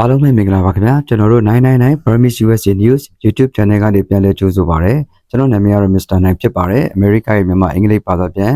အားလုံးပဲမင်္ဂလာပါခင်ဗျာကျွန်တော်တို့999 Burmese USA News YouTube Channel ကနေပြန်လည်ကြိုဆိုပါရစေကျွန်တော်နာမည်ကတော့ Mr. 9ဖြစ်ပါတယ်အမေရိကရဲ့မြန်မာအင်္ဂလိပ်ဘာသာပြန်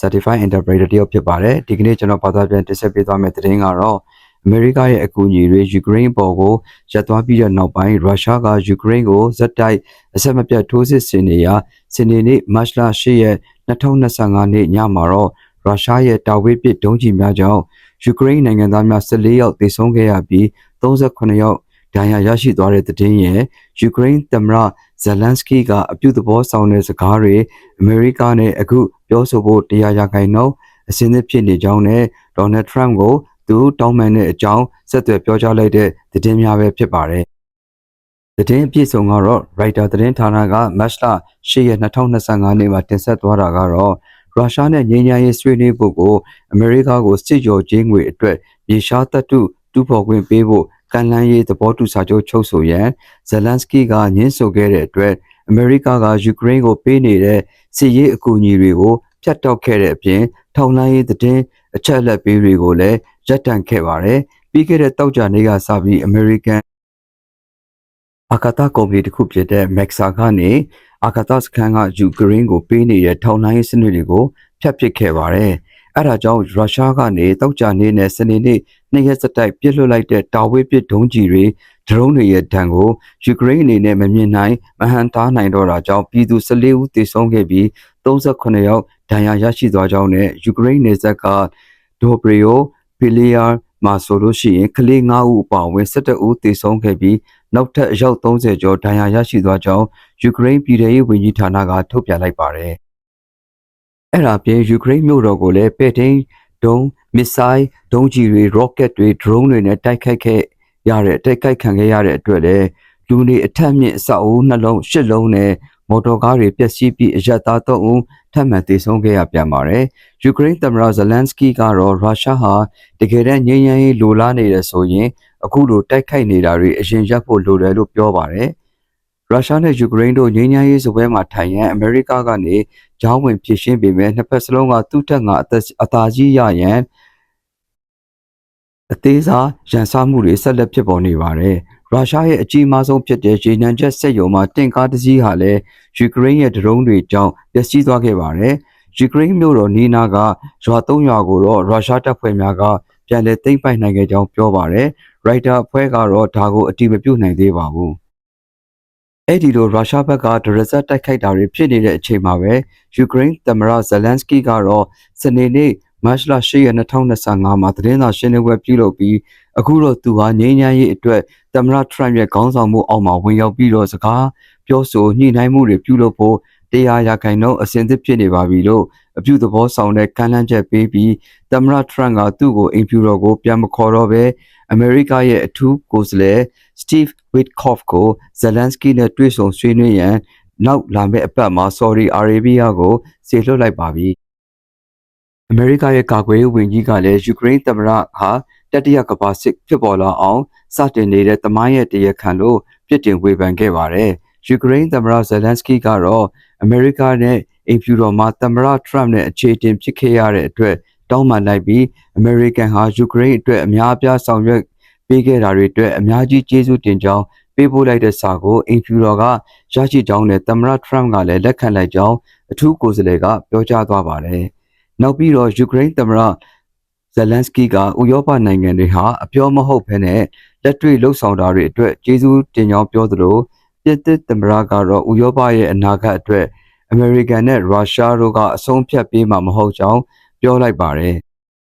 Certified Interpreter တယောက်ဖြစ်ပါတယ်ဒီကနေ့ကျွန်တော်ဘာသာပြန်တင်ဆက်ပေးသွားမယ့်သတင်းကတော့အမေရိကရဲ့အကူအညီတွေယူကရိန်းပေါ်ကိုရပ်သွားပြီးတဲ့နောက်ပိုင်းရုရှားကယူကရိန်းကိုဇက်တိုက်အဆက်မပြတ်ထိုးစစ်ဆင်နေရာစနေနေ့မတ်လ10ရက်2025နေ့ညမှာတော့ရုရှားရဲ့တာဝေးပစ်ဒုံးကျည်များကြောင့်ယူကရိန်းနိုင်ငံသားများ14ယောက်သေဆုံးခဲ့ရပြီး 38ယောက်ဒဏ်ရာရရှိသွားတဲ့သတင်းရဲ့ယူကရိန်းသမ္မတဇလန်စကီကအပြုသဘောဆောင်တဲ့စကားတွေအမေရိကနဲ့အခုပြောဆိုဖို့တရားရခိုင်နှုန်းအစင်းသစ်ဖြစ်နေကြောင်းနဲ့ဒေါ်နယ်ထရမ့်ကိုသူတောင်းပန်တဲ့အကြောင်းဆက်သွယ်ပြောကြားလိုက်တဲ့သတင်းများပဲဖြစ်ပါတယ်။သတင်းအပြည့်စုံကတော့ Writer သတင်းဌာနကမတ်လ10ရက်2025နေ့မှာတင်ဆက်သွားတာကတော့ရုရှားနဲ့ငြိမ်းချမ်းရေးဆွေးနွေးဖို့ကိုအမေရိကကိုစစ်ကြောချင်းငွေအတွက်မြေရှားတပ်တုတူဖော်ခွင့်ပေးဖို့ ကန်လန်းရေးသဘောတူစာချုပ်ချုပ်ဆိုရန်ဇလန်စကီကညှင်းဆိုခဲ့တဲ့အတွက်အမေရိကကယူကရိန်းကိုပေးနေတဲ့စစ်ရေးအကူအညီတွေကိုဖျက်တောက်ခဲ့တဲ့အပြင်ထောင်လှမ်းရေးသတင်းအချက်အလက်ပေးတွေကိုလည်းရပ်တန့်ခဲ့ပါတယ်။ပြီးခဲ့တဲ့တောက်ကြနေ့ကစပြီးအမေရိကန်အာကာသကုမ္ပဏီတစ်ခုဖြစ်တဲ့ Maxa ကနေအာကာသစခန်းကယူကရိန်းကိုပေးနေတဲ့ထောင်လှမ်းရေးစနစ်တွေကိုဖျက်ပစ်ခဲ့ပါတယ်။ အဲဒါကြောင့်ရုရှားကနေတောက်ကြနေ့နဲ့စနေနေ့နှစ်ရက်စတိုက်ပြစ်လွတ်လိုက်တဲ့တာဝေးပစ်ဒုံးကျည်တွေဒရုန်းတွေရဲ့ဒဏ်ကိုယူကရိန်းအနေနဲ့မမြင်နိုင်မဟန်တားနိုင်တော့တာကြောင့်ပြည်သူ14ဦးသေဆုံးခဲ့ပြီး38ယောက်ဒဏ်ရာရရှိသွားကြောင်းနဲ့ယူကရိန်းနေဇက်ကဒိုဘရီယိုပီလီယာမှာဆိုလို့ရှိရင်ကလေး9ဦးအပါအဝင်17ဦးသေဆုံးခဲ့ပြီးနောက်ထပ်အယောက်30ကျော်ဒဏ်ရာရရှိသွားကြောင်းယူကရိန်းပြည်ထရေးဝန်ကြီးဌာနကထုတ်ပြန်လိုက်ပါတယ်။ အဲ့ဒါပြင်ယူကရိန်းမြို့တော်ကိုလည်းပဲ့ထိန်ဒုံးမစ်ဆိုင်းဒုံးကျည်တွေရော့ကက်တွေဒရုန်းတွေနဲ့တိုက်ခိုက်ခဲ့ရတဲ့တိုက်ခိုက်ခံခဲ့ရတဲ့အတွက်လည်းလူနေအထက်မြင့်အဆောက်အဦနှလုံးရှစ်လုံးနဲ့မော်တော်ကားတွေပျက်စီးပြီးအရက်သား၃ဦးထပ်မံသေဆုံးခဲ့ရပြန်ပါတယ်။ယူကရိန်းသမ္မတဇလန်စကီကတော့ရုရှားဟာတကယ်တမ်းငြိမ်းချမ်းရေးလိုလားနေတယ်ဆိုရင်အခုလိုတိုက်ခိုက်နေတာတွေအရင်ရပ်ဖို့လိုတယ်လို့ပြောပါတယ်။ ရုရှားနဲ့ယူကရိန်းတို့ငြိမ်းချမ်းရေးစပွဲမှာထိုင်ရန်အမေရိကကနေကြောင်းဝင်ဖြစ်ရှင်းပေမဲ့နှစ်ဖက်စလုံးကသူ့တက်ငါအသက်အသာကြီးရရန်အသေးစားရန်စားမှုတွေဆက်လက်ဖြစ်ပေါ်နေပါတယ်။ရုရှားရဲ့အကြီးမားဆုံးဖြစ်တဲ့ရေနံချက်စက်ရုံမှာတင့်ကားတစ်စီးဟာလည်းယူကရိန်းရဲ့ဒရုန်းတွေကြောင့်ပျက်စီးသွားခဲ့ပါတယ်။ယူကရိန်းမြို့တော်နီနာကရွာ၃ရွာကိုတော့ရုရှားတပ်ဖွဲ့များကပြန်လည်သိမ်းပိုက်နိုင်ခဲ့ကြောင်းပြောပါတယ်။ Writer အဖွဲ့ကတော့ဒါကိုအတိမပြုနိုင်သေးပါဘူး။ အဲ့ဒီလိုရုရှားဘက်ကဒရဇက်တိုက်ခိုက်တာတွေဖြစ်နေတဲ့အချိန်မှာပဲယူကရိန်းသမ္မတဇလန်စကီကတော့စနေနေ့မတ်လ10ရက်2025မှာသတင်းစာရှင်းလင်းပွဲပြုလုပ်ပြီးအခုတော့သူဟာငြိမ်းချမ်းရေးအတွက်သမ္မတထရမ့်ရဲ့ခေါင်းဆောင်မှုအောက်မှာဝင်ရောက်ပြီးတော့စကားပြောဆိုညှိနှိုင်းမှုတွေပြုလုပ်ဖို့တရားရခိုင်နှုန်းအစဉ်သစ်ဖြစ်နေပါပြီလို့အပြုသဘောဆောင်တဲ့ကမ်းလှမ်းချက်ပေးပြီးသမ္မတထရမ့်ကသူ့ကိုအင်ဖြူတော်ကိုပြန်မခေါ်တော့ဘဲ အမေရိကရဲ့အထူးကိုယ်စားလှယ် Steve Witkoff ကိုဇလန်စကီနဲ့တွေ့ဆုံဆွေးနွေးရန်နောက်လာမယ့်အပတ်မှာ Saudi Arabia ကိုစေလွှတ်လိုက်ပါပြီ။အမေရိကရဲ့ကာကွယ်ရေးဝန်ကြီးကလည်းယူကရိန်းသမ္မတဟာတတိယကမ္ဘာစစ်ဖြစ်ပေါ်လာအောင်စတင်နေတဲ့တမိုင်းရဲ့တရခံလို့ပြစ်တင်ဝေဖန်ခဲ့ပါတယ်။ယူကရိန်းသမ္မတဇလန်စကီကတော့အမေရိကနဲ့အင်ဖြူတော်မှာသမ္မတထရမ့်နဲ့အခြေတင်ဖြစ်ခဲ့ရတဲ့အတွက် တောင်းပန်လိုက်ပြီးအမေရိကန်ဟာယူကရိန်းအတွက်အများအပြားဆောင်ရွက်ပေးခဲ့တာတွေအတွက်အများကြီးကျေးဇူးတင်ကြောင်းပေးပို့လိုက်တဲ့စာကိုအင်ဖြူတော်ကရရှိကြောင်းနဲ့သမ္မတထရမ့်ကလည်းလက်ခံလိုက်ကြောင်းအထူးကိုယ်စားလှယ်ကပြောကြားသွားပါတယ်။နောက်ပြီးတော့ယူကရိန်းသမ္မတဇလန်စကီကဥရောပနိုင်ငံတွေဟာအပြောမဟုတ်ဘဲနဲ့လက်တွေ့လှုပ်ဆောင်တာတွေအတွက်ကျေးဇူးတင်ကြောင်းပြောသလိုပြည်သစ်သမ္မတကတော့ဥရောပရဲ့အနာဂတ်အတွက်အမေရိကန်နဲ့ရုရှားတို့ကအဆုံးဖြတ်ပေးမှာမဟုတ်ကြောင်း ပြောလိုက်ပါတယ်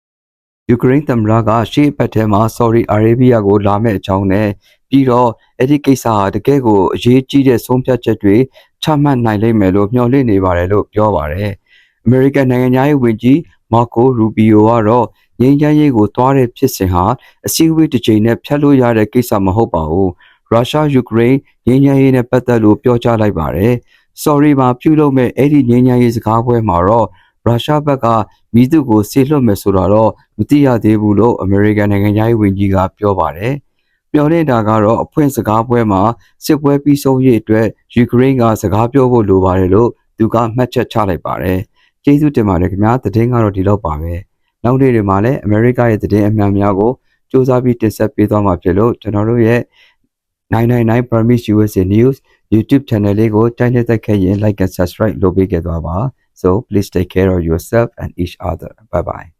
။ယူကရိန်းသမ္မတကရှေ့ဘက်ထဲမှာ Saudi Arabia ကိုလာမဲ့အကြောင်းနဲ့ပြီးတော့အဲ့ဒီကိစ္စဟာတကယ်ကိုအရေးကြီးတဲ့ဆုံးဖြတ်ချက်တွေချမှတ်နိုင်လိမ့်မယ်လို့မျှော်လင့်နေပါတယ်လို့ပြောပါတယ်။ American နိုင်ငံသားရေးဝန်ကြီးမာကိုရူဘီယိုကတော့ငြိမ်းချမ်းရေးကိုတွားတဲ့ဖြစ်စဉ်ဟာအစည်းအဝေးတစ်ချိန်နဲ့ဖျက်လို့ရတဲ့ကိစ္စမဟုတ်ပါဘူး။ရုရှားယူကရိန်းငြိမ်းချမ်းရေးနဲ့ပတ်သက်လို့ပြောကြားလိုက်ပါတယ်။ sorry မှာပြုလုပ်မဲ့အဲ့ဒီငြိမ်းချမ်းရေးစကားပွဲမှာတော့ ရုရှားဘက်ကမိသူကိုဆေးလွှတ်မယ်ဆိုတာတော့မသိရသေးဘူးလို့အမေရိကန်နိုင်ငံရဲ့ဝန်ကြီးကပြောပါတယ်။ပြောနေတာကတော့အဖွင့်စကားပွဲမှာစစ်ပွဲပြီးဆုံးရေးအတွက်ယူကရိန်းကစကားပြောဖို့လိုပါတယ်လို့သူကမှတ်ချက်ချလိုက်ပါတယ်။ကျေးဇူးတင်ပါတယ်ခင်ဗျာသတင်းကတော့ဒီလောက်ပါပဲ။နောက်နေ့တွေမှာလည်းအမေရိကရဲ့သတင်းအမှန်များကိုစူးစမ်းပြီးတင်ဆက်ပေးသွားမှာဖြစ်လို့ကျွန်တော်တို့ရဲ့999 Permis USA News YouTube channel လေးကိုတိုင်းနေသက်ခဲ့ရင် like and subscribe လုပ်ပေးခဲ့သွားပါ So please take care of yourself and each other. Bye bye.